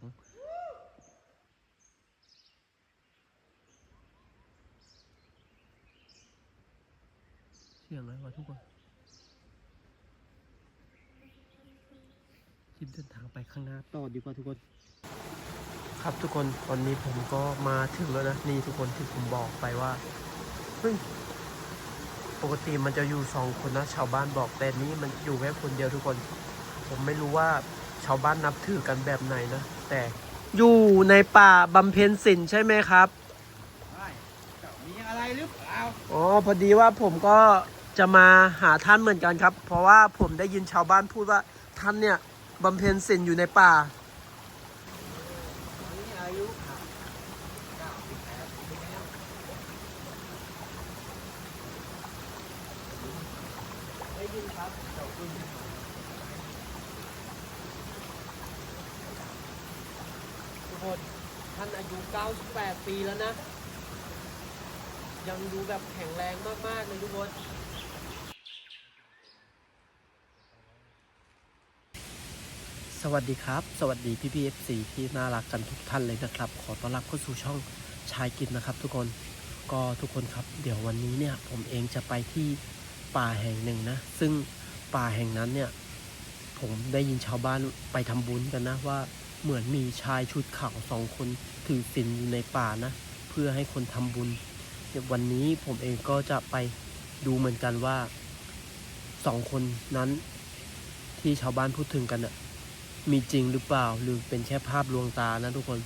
ของเสียงอะไรวะทุกคนรีบเดินทางไปข้างหน้าต่อดีกว่าทุกคน ครับทุกคนตอนนี้ผมก็มาถึงแล้วนะ นี่ทุกคนที่ผมบอกไปว่าเฮ้ยปกติมันจะอยู่สองคนนะชาวบ้านบอกแต่นี้มันอยู่แค่คนเดียวทุกคน ผมไม่รู้ว่าชาวบ้านนับถือกันแบบไหนนะ แต่อยู่ในป่าบำเพ็ญศิลใช่ไหมครับมีอะไรหรือเปล่าอ๋อพอดีว่าผมก็จะมาหาท่านเหมือนกันครับ เพราะว่าผมได้ยินชาวบ้านพูดว่าท่านเนี่ยบำเพ็ญศีลอยู่ในป่า มีอายุค่ะเก้าสิบแปดปีแล้ว ได้ยินครับทุก คน ท่านอายุ 98 ปีแล้วนะ ยังดูแบบแข็งแรงมากๆเลยทุกคนสวัสดีครับ สวัสดีพี่พีเอฟซีที่น่ารักกันทุกท่านเลยนะครับ ขอต้อนรับเข้าสู่ช่องชายกินนะครับ ทุกคนก็ทุกคนครับ เดี๋ยววันนี้เนี่ยผมเองจะไปที่ป่าแห่งหนึ่งนะ ซึ่งป่าแห่งนั้นเนี่ย ผมได้ยินชาวบ้านไปทำบุญกันนะว่า เหมือนมีชายชุดขาวสองคนถือศีลอยู่ในป่านะ เพื่อให้คนทำบุญเดี๋ยววันนี้ผมเองก็จะไปดูเหมือนกันว่าสองคนนั้น ที่ชาวบ้านพูดถึงกันน่ะมีจริงหรือเปล่าหรือเป็นแค่ภาพลวงตานะทุกคน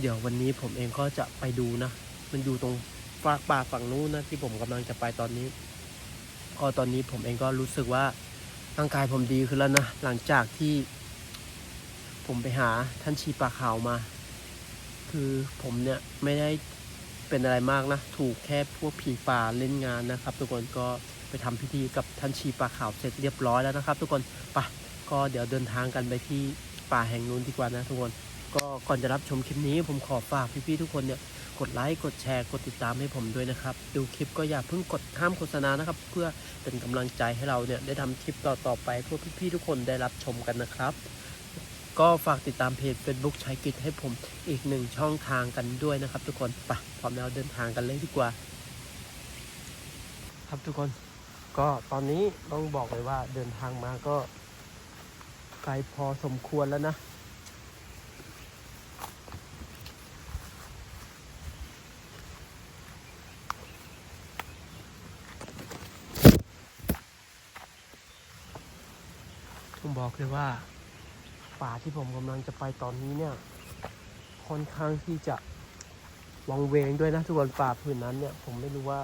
เดี๋ยววันนี้ผมเองก็จะไปดูนะ มันอยู่ตรงฝากป่าฝั่งนู้นนะที่ผมกำลังจะไปตอนนี้ ก็ตอนนี้ผมเองก็รู้สึกว่าร่างกายผมดีขึ้นแล้วนะ หลังจากที่ ผมไปหาท่านชีปลาขาวมา คือผมเนี่ยไม่ได้เป็นอะไรมากนะ ถูกแค่พวกผีป่าเล่นงานนะครับ ทุกคนก็ไปทำพิธีกับท่านชีปลาขาวเสร็จเรียบร้อยแล้วนะครับ ทุกคนไปก็เดี๋ยวเดินทางกันไปที่ป่าแห่งนู้นดีกว่านะทุกคน ก็ก่อนจะรับชมคลิปนี้ผมขอฝากพี่ๆทุกคนเนี่ยกดไลค์กดแชร์กดติดตามให้ผมด้วยนะครับ ดูคลิปก็อย่าเพิ่งกดห้ามโฆษณานะครับ เพื่อเป็นกำลังใจให้เราเนี่ยได้ทำคลิปต่อๆไปเพื่อพี่ๆทุกคนได้รับชมกันนะครับ ก็ฝากติดตามเพจ Facebook ใช้กิจให้ผมอีกหนึ่งช่องทางกันด้วยนะครับ ทุกคนไปพร้อมแล้วเดินทางกันเลยดีกว่า ครับทุกคนก็ตอนนี้ต้องบอกเลยว่าเดินทางมาก็ไกลพอสมควรแล้วนะผมบอกเลยว่า ป่าที่ผมกำลังจะไปตอนนี้เนี่ย ค่อนข้างที่จะวังเวงด้วยนะทุกคนป่าพื้นนั้นเนี่ย ผมไม่รู้ว่า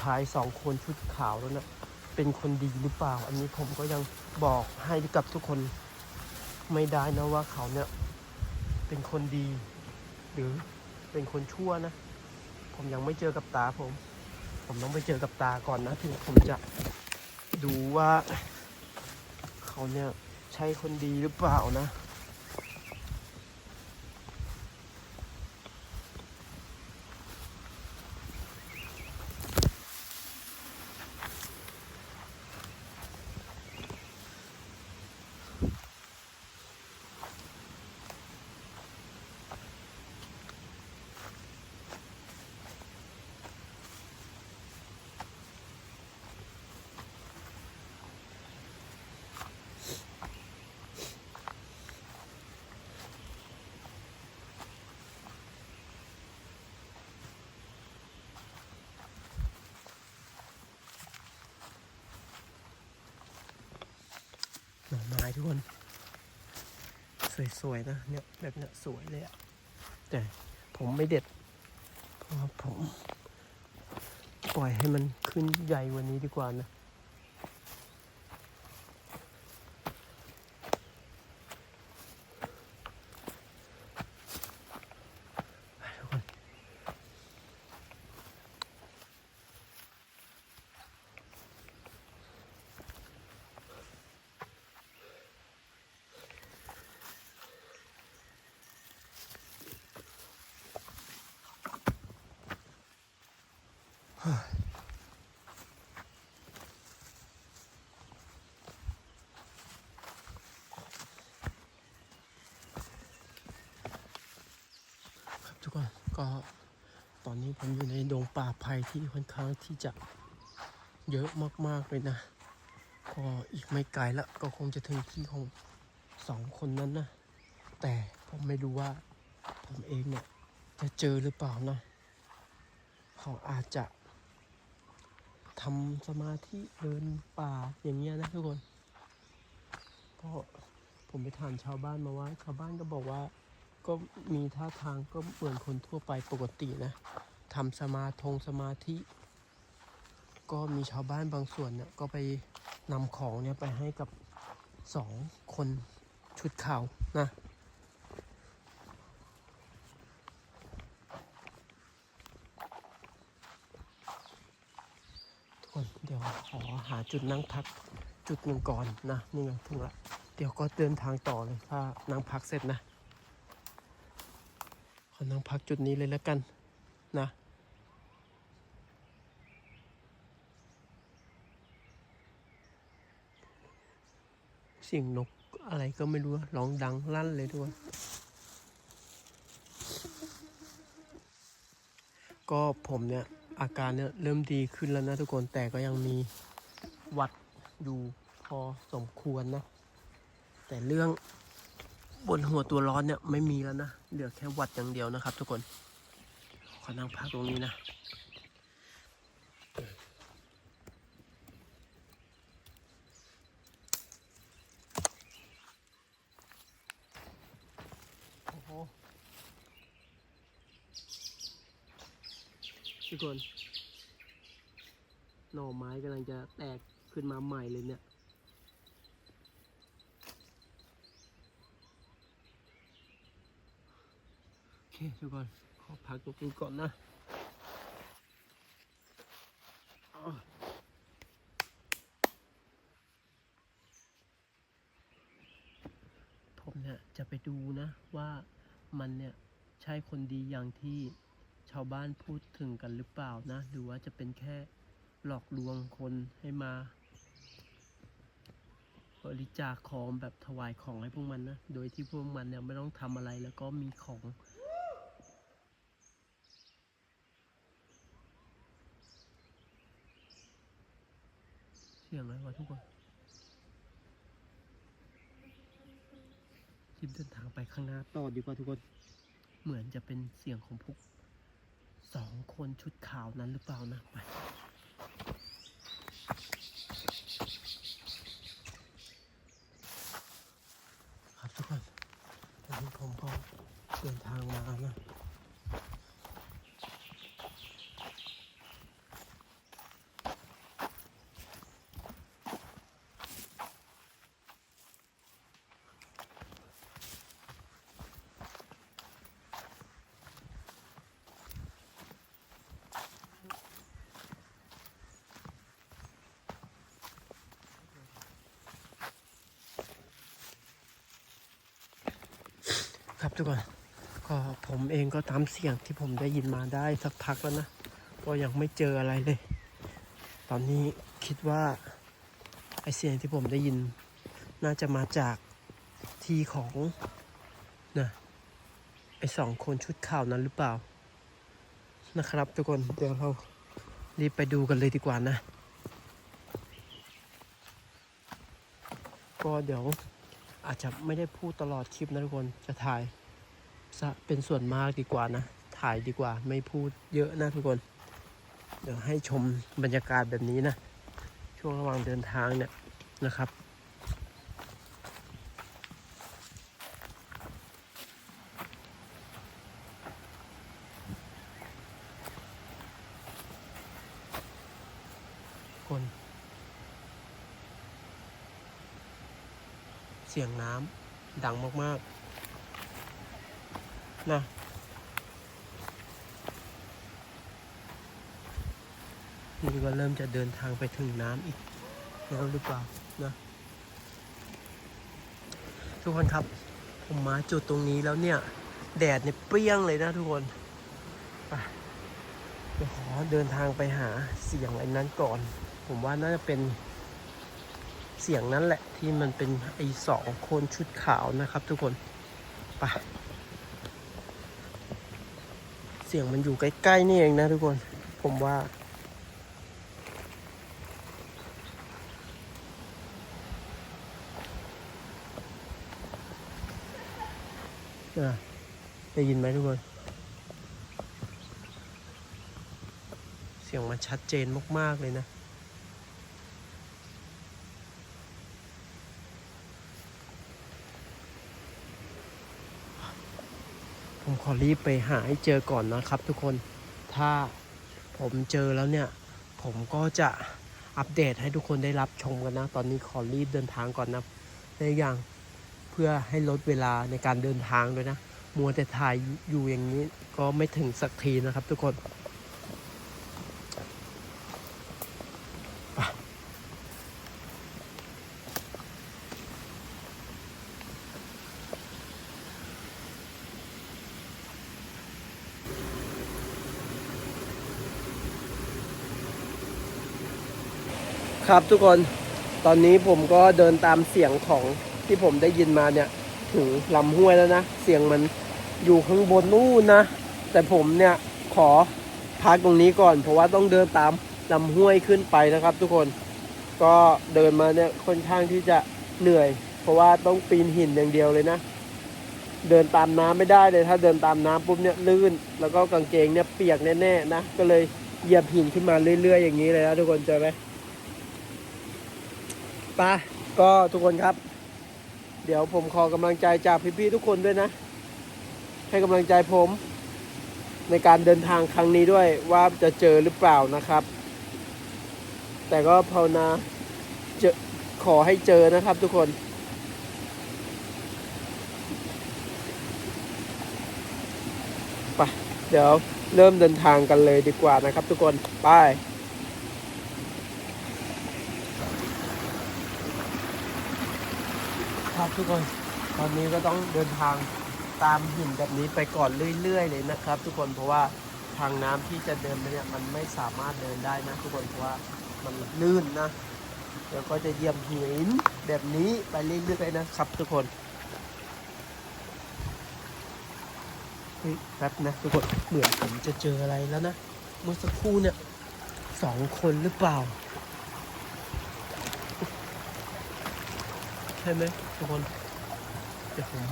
ชายสองคนชุดขาวแล้วนะเป็นคนดีหรือเปล่า อันนี้ผมก็ยังบอกให้กับทุกคนไม่ได้นะว่าเขาเนี่ยเป็นคนดี หรือเป็นคนชั่วนะ ผมยังไม่เจอกับตาผม ผมต้องไปเจอกับตาก่อนนะถึงผมจะดูว่า เขาเนี่ย ใช่คนดีหรือเปล่านะ หน่อไม้ทุกคน สวยๆนะเนี่ยแบบเนี้ยสวยเลยอะแต่ผมไม่เด็ด เพราะผม ปล่อยให้มันขึ้นใหญ่กวันนี้ดีกว่านะ ก็ตอนนี้ผมอยู่ในดงป่าไผ่ที่ค่อนข้างที่จะเยอะมากๆเลยนะ ก็อีกไม่ไกลละก็คงจะถึงที่ของสองคนนั้นนะ แต่ผมไม่รู้ว่าผมเองเนี่ยจะเจอหรือเปล่านะ เขาอาจจะทำสมาธิเดินป่าอย่างเงี้ยนะทุกคน ก็ผมไปถามชาวบ้านมาว่า ชาวบ้านก็บอกว่า ก็มีท่าทางก็เหมือนคนทั่วไปปกตินะทำสมาธงสมาธิ ก็มีชาวบ้านบางส่วนเนี่ยก็ไปนำของเนี่ยไปให้กับสองคนชุดขาวนะทุกคนเดี๋ยวขอหาจุดนั่งพักจุดหนึ่งก่อนนะนี่ไงถึงละเดี๋ยวก็เดินทางต่อเลยถ้านั่งพักเสร็จนะ ขอนั่งพักจุดนี้เลยแล้วกันนะเสียงนกอะไรก็ไม่รู้ร้องดังลั่นเลยทุกคนก็ผมเนี่ย อาการเนี่ย เริ่มดีขึ้นแล้วนะทุกคนแต่ก็ยังมีวัดอยู่พอสมควรนะ แต่เรื่อง บนหัวตัวร้อนเนี่ยไม่มีแล้วนะ เหลือแค่วัดอย่างเดียวนะครับ ทุกคน ขอนั่งพักตรงนี้นะ โอ้โห ทุกคน หน่อไม้กำลังจะแตกขึ้นมาใหม่เลยเนี่ย โอเคทุกคนขอพักตรงนี้ก่อนนะผมเนี่ยจะไปดูนะว่ามันเนี่ยใช่คนดีอย่างที่ชาวบ้านพูดถึงกันหรือเปล่านะหรือว่าจะเป็นแค่หลอกลวงคนให้มา บริจาคของแบบถวายของให้พวกมันนะ โดยที่พวกมันเนี่ยไม่ต้องทำอะไรแล้วก็มีของ เสียงอะไรวะทุกคนรีบเดินทางไปข้างหน้าต่อดีกว่าทุกคน เหมือนจะเป็นเสียงของพวกสองคนชุดขาวนั้นหรือเปล่านะไปครับทุกคนตอนนี้ผมก็เดินทางมานะ ทุกคนก็ผมเองก็ตามเสียงที่ผมได้ยินมาได้สักพักแล้วนะ ก็ยังไม่เจออะไรเลย ตอนนี้คิดว่าไอเสียงที่ผมได้ยิน น่าจะมาจากที่ของนะไอสองคนชุดข่าวนั้นหรือเปล่า นะครับ ทุกคนเดี๋ยวเรารีบไปดูกันเลยดีกว่านะ ก็เดี๋ยวอาจจะไม่ได้พูดตลอดคลิปนะทุกคนจะถ่าย ซะเป็นส่วนมากดีกว่านะ ถ่ายดีกว่าไม่พูดเยอะนะทุกคน เดี๋ยวให้ชมบรรยากาศแบบนี้นะ ช่วงระหว่างเดินทางเนี่ยนะครับคนเสียงน้ำดังมาก ๆ นะนี่ก็เริ่มจะเดินทางไปถึงน้ำอีกแล้วหรือเปล่านะทุกคนครับ ผมมาจุดตรงนี้แล้วเนี่ย แดดเนี่ยเปรี้ยงเลยนะทุกคนไปเดี๋ยวขอเดินทางไปหาเสียงไอ้นั้นก่อน ผมว่าน่าจะเป็นเสียงนั้นแหละที่มันเป็นไอ้สองคนชุดขาวนะครับทุกคนไป เสียงมันอยู่ใกล้ ๆ นี่เองนะทุกคน ผมว่าอะได้ยินไหมทุกคน เสียงมันชัดเจนมาก ๆ เลยนะ ผมขอรีบไปหาให้เจอก่อนนะครับทุกคน ถ้าผมเจอแล้วเนี่ย ผมก็จะอัปเดตให้ทุกคนได้รับชมกันนะ ตอนนี้ขอรีบเดินทางก่อนนะในอย่างเพื่อให้ลดเวลาในการเดินทางด้วยนะ มัวแต่ถ่ายอยู่อย่างนี้ก็ไม่ถึงสักทีนะครับทุกคน ครับทุกคนตอนนี้ผมก็เดินตามเสียงของที่ผมได้ยินมาเนี่ย ถึงลำห้วยแล้วนะ เสียงมันอยู่ข้างบนนู่นนะ แต่ผมเนี่ยขอพักตรงนี้ก่อน เพราะว่าต้องเดินตามลำห้วยขึ้นไปนะครับ ทุกคนก็เดินมาเนี่ยค่อนข้างที่จะเหนื่อย เพราะว่าต้องปีนหินอย่างเดียวเลยนะ เดินตามน้ำไม่ได้เลยถ้าเดินตามน้ำปุ๊บเนี่ยลื่น แล้วก็กางเกงเนี่ยเปียกแน่ๆนะก็เลยเหยียบหินขึ้นมาเรื่อย ๆ อย่างนี้เลยนะทุกคนเจอไหม ไปก็ทุกคนครับ เดี๋ยวผมขอกำลังใจจากพี่ๆทุกคนด้วยนะ ให้กำลังใจผม ในการเดินทางครั้งนี้ด้วยว่าจะเจอหรือเปล่านะครับ แต่ก็ภาวนาเจอขอให้เจอนะครับทุกคน ไป เดี๋ยวเริ่มเดินทางกันเลยดีกว่านะครับทุกคน ไป ครับ ทุกคน ตอนนี้ก็ต้องเดินทางตามหินแบบนี้ไปก่อนเรื่อย ๆ เลยนะครับ ทุกคนเพราะว่าทางน้ำที่จะเดินไปเนี่ยมันไม่สามารถเดินได้นะ ทุกคนเพราะว่ามันลื่นนะเดี๋ยวก็จะเยี่ยบหินแบบนี้ไปเรื่อยๆนะครับ ทุกคนแป๊บนะทุกคนเหมือนผมจะเจออะไรแล้วนะเมื่อสักครู่เนี่ยสองคนหรือเปล่า ช่ไหมทุกคนเดี๋ยวผม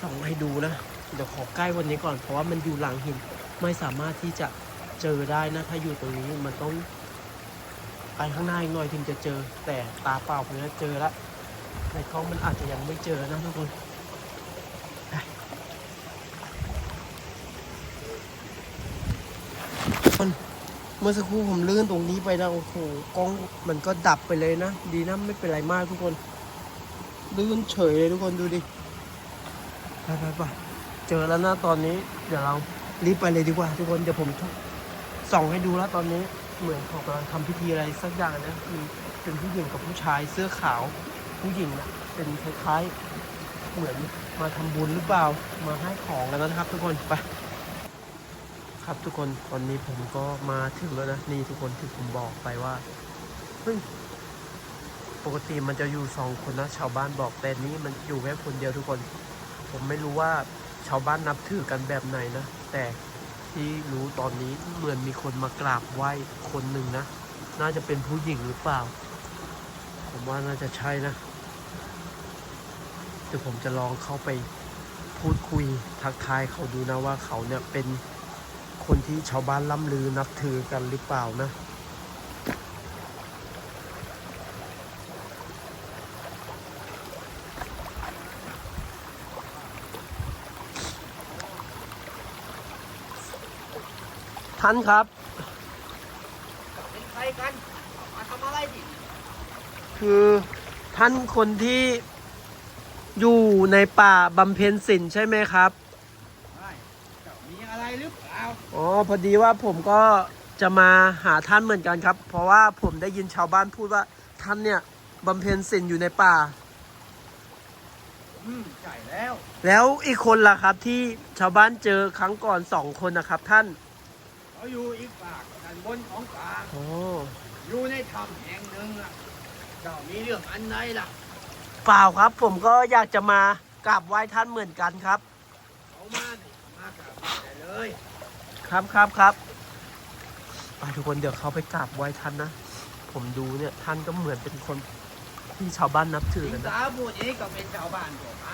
ส่องให้ดูนะ เดี๋ยวขอใกล้วันนี้ก่อน เพราะว่ามันอยู่หลังหิน ไม่สามารถที่จะเจอได้นะ ถ้าอยู่ตรงนี้มันต้องไปข้างหน้าอีกหน่อยถึงจะเจอ แต่ตาเปล่าผมจะเจอละในกล้องมันอาจจะยังไม่เจอนะทุกคนคนเมื่อสักครู่ผมลื่นตรงนี้ไปนะโอ้โหกล้องมันก็ดับไปเลยนะ ดีนะไม่เป็นไรมากทุกคน ลื่นเฉยเลยทุกคนดูดิไปไปไปเจอแล้วนะตอนนี้ เดี๋ยวเรารีบไปเลยดีกว่า ทุกคนเดี๋ยวผมส่องให้ดูแล้วตอนนี้เหมือนเขากำลังทำพิธีอะไรสักอย่างนะมีเป็นผู้หญิงกับผู้ชายเสื้อขาว ผู้หญิงนะเป็นคล้ายๆเหมือนมาทำบุญหรือเปล่ามาให้ของกันนะครับ ทุกคนไปครับทุกคนตอนนี้ผมก็มาถึงแล้วนะนี่ทุกคนที่ผมบอกไปว่าเฮ้ย กติมันจะอยู่สองคนนะชาวบ้านบอกแต่นี้มันอยู่แค่คนเดียวทุกคน ผมไม่รู้ว่าชาวบ้านนับถือกันแบบไหนนะ แต่ที่รู้ตอนนี้เหมือนมีคนมากราบไหว้คนหนึ่งนะ น่าจะเป็นผู้หญิงหรือเปล่า ผมว่าน่าจะใช่นะเดี๋ยวผมจะลองเข้าไปพูดคุยทักทายเขาดูนะว่าเขาเนี่ยเป็นคนที่ชาวบ้านล่ำลือนับถือกันหรือเปล่านะ ท่านครับ เป็นใครกัน มาทำอะไรดิ คือท่านคนที่อยู่ในป่าบำเพ็ญศิลใช่ไหมครับไม่เจ้ามีอะไรหรือเปล่า อ๋อ พอดีว่าผมก็จะมาหาท่านเหมือนกันครับ เพราะว่าผมได้ยินชาวบ้านพูดว่าท่านเนี่ยบำเพ็ญศิลอยู่ในป่า อืมใช่แล้ว แล้วอีกคนล่ะครับที่ชาวบ้านเจอครั้งก่อนสองคนนะครับท่าน เขาอยู่อีกฝากด้านบนของป่าอ๋ออยู่ในถ้ำแห่งหนึ่งอะ เจ้ามีเรื่องอันไหนล่ะ เปล่าครับ ผมก็อยากจะมากราบไหว้ท่านเหมือนกันครับ เขามาดิมมากราบได้เลย ครับครับครับไปทุกคนเดี๋ยวเขาไปกราบไหว้ท่านนะ ผมดูเนี่ยท่านก็เหมือนเป็นคนที่ชาวบ้านนับถือสิกันงนะสาผู้นี้ก็เป็นชาวบ้านทั่วไป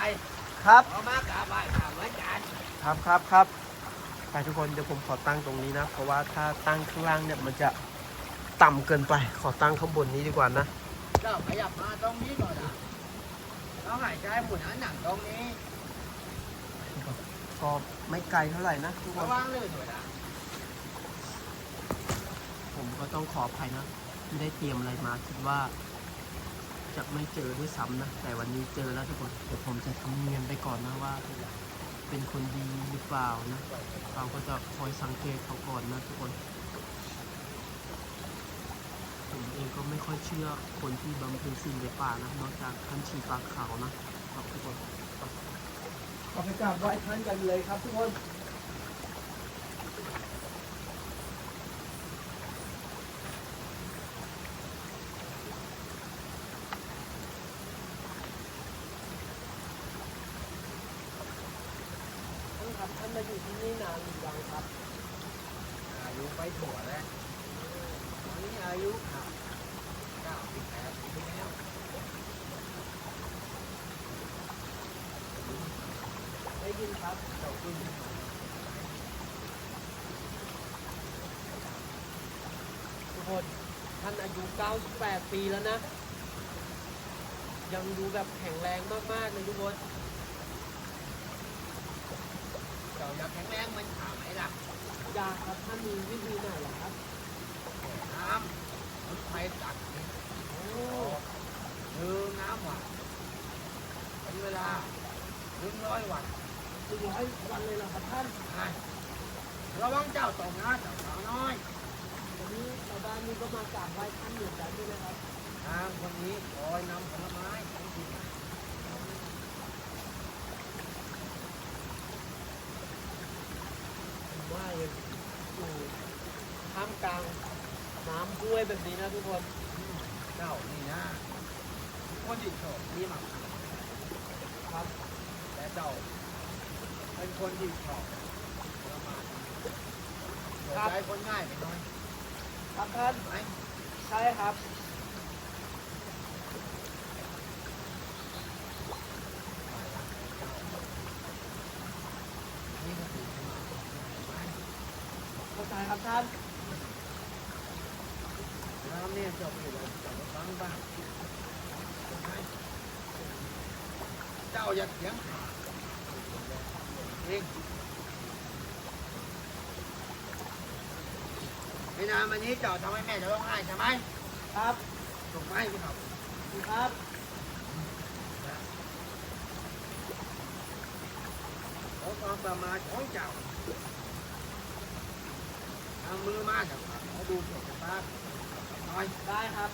ครับ เขามากราบไหว้ข้าเหมือนกันครับครับครับ ไปทุกคนเดี๋ยวผมขอตั้งตรงนี้นะ เพราะว่าถ้าตั้งข้างล่างเนี่ยมันจะต่ำเกินไปขอตั้งข้างบนนี้ดีกว่านะเจ้าขยับมาตรงนี้ก่อนนะแล้วหายใจผู้นั้นหนังตรงนี้ก็ไม่ไกลเท่าไหร่นะทุกคระนวังลื่นด้วยนะผมก็ต้องขออภัยนะไม่ได้เตรียมอะไรมาคิดว่า จะไม่เจอด้วยซ้ำนะแต่วันนี้เจอแล้วทุกคนเดี๋ยวผมจะทำเนียนไปก่อนนะว่า เป็นคนดีหรือเปล่านะ เราก็จะคอยสังเกตเขาก่อนนะทุกคน ผมเองก็ไม่ค่อยเชื่อคนที่บำเพ็ญสิ่งในป่านะนอกจากท่านชีปากขาวนะครับทุกคนเราไปกราบไหว้ท่านกันเลยครับทุกคนานครับท่านมาอยู่ที่นี่นานหรือยังครับ อายุไปถั่วแล้วตอนนี้อายุครับเก้าสิบแปดปีแล้วได้ยินครับเจ้าคุณทุกคนท่านอายุ 98 ปีแล้วนะ ยังดูแบบแข็งแรงมาก ๆ เลยทุกคน เจ้า อยากแข็งแรงเหมือนขาไหมล่ะยาครับท่านมีวิธีไหนเหรอครับน้ำมันไฟตักโอ้คือน้ำหวานเป็นเวลาหนึ่งร้อยวันถึงร้อยวันเลยเหรอครับท่านใช่ระวังเจ้าตกนะเจ้าสาวน้อยวันนี้ชาวบ้านนี่ก็มากราบไหว้ท่านเหมือนกันใช่ไหมครับทางคนนี้คอยนำผลไม้ของกิน ผมว่า เลยอยู่ท่ามกลางน้ำห้วยแบบนี้นะทุกคนเจ้านี่นะคนที่โชคดีมากครับแต่เจ้าเป็นคนที่ชอบประมาทโดนใจคนง่ายไปหน่อยครับท่านไหมใช่ครับ นี่ก็คือไหม เข้าใจ ครับท่านแล้วเนี่ยเจ้าอยู่แล้วจ้าก็ฟังบ้างเจ้าอย่าเถียงเองไม่นานมานี้เจ้าทำให้แม่จะร้องไห้ใช่ไหมครับถูกไหมพี่ครับครับขอความประมาทของเจ้า ทำมือมาเถอะครับขอดูโชคชะตาหน่อยได้ครับ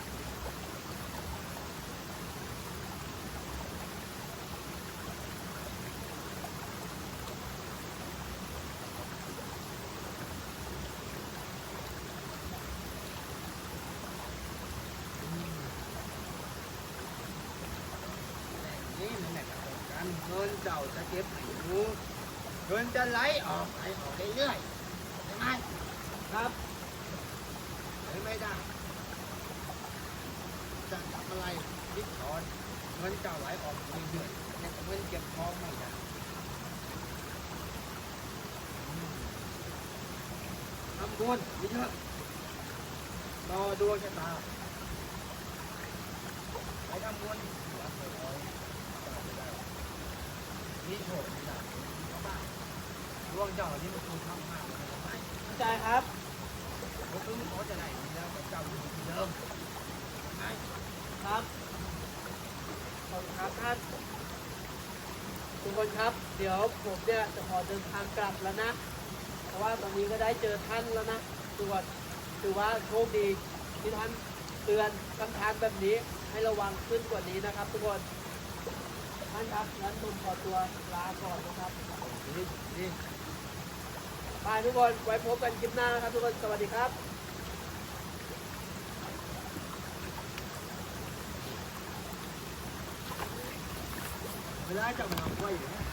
นี่มันแหละครับการเงินเจ้าจะเก็บให้อยู่เงินจะไหลออกไหลออกเรื่อยๆใช่ไหม ครับไหลไม่ได้จะทำอะไรคิดถอนเงินเจ้าไหลออกเรื่อยๆแต่เงินเก็บทองไม่ได้อืมทำบุญเยอะรอดวงชะตาไปทำบุญหลับไปร้อยเจ้าจะได้มีโชคมีลาภมีบ้างดวงเจ้านี่มันคงทำมากเลยไหมเข้าใจครับ ผมรู้เขาจะได้ดีแล้วเจ้าอยู่ที่เดิมไหมครับขอบคุณครับท่านทุกคนครับ เดี๋ยวผมเนี่ยจะขอเดินทางกลับแล้วนะ เพราะว่าตอนนี้ก็ได้เจอท่านแล้วนะถือว่าถือว่าโชคดีที่ท่านเตือนกำทางแบบนี้ให้ระวังขึ้นกว่านี้นะครับ ทุกคนท่านครับงั้นผมขอตัวลาก่อนนะครับ ไปทุกคน ไว้พบกันคลิปหน้านะครับทุกคน สวัสดีครับเวลาเจ้ามันเอาไว้อยู่เนี่ย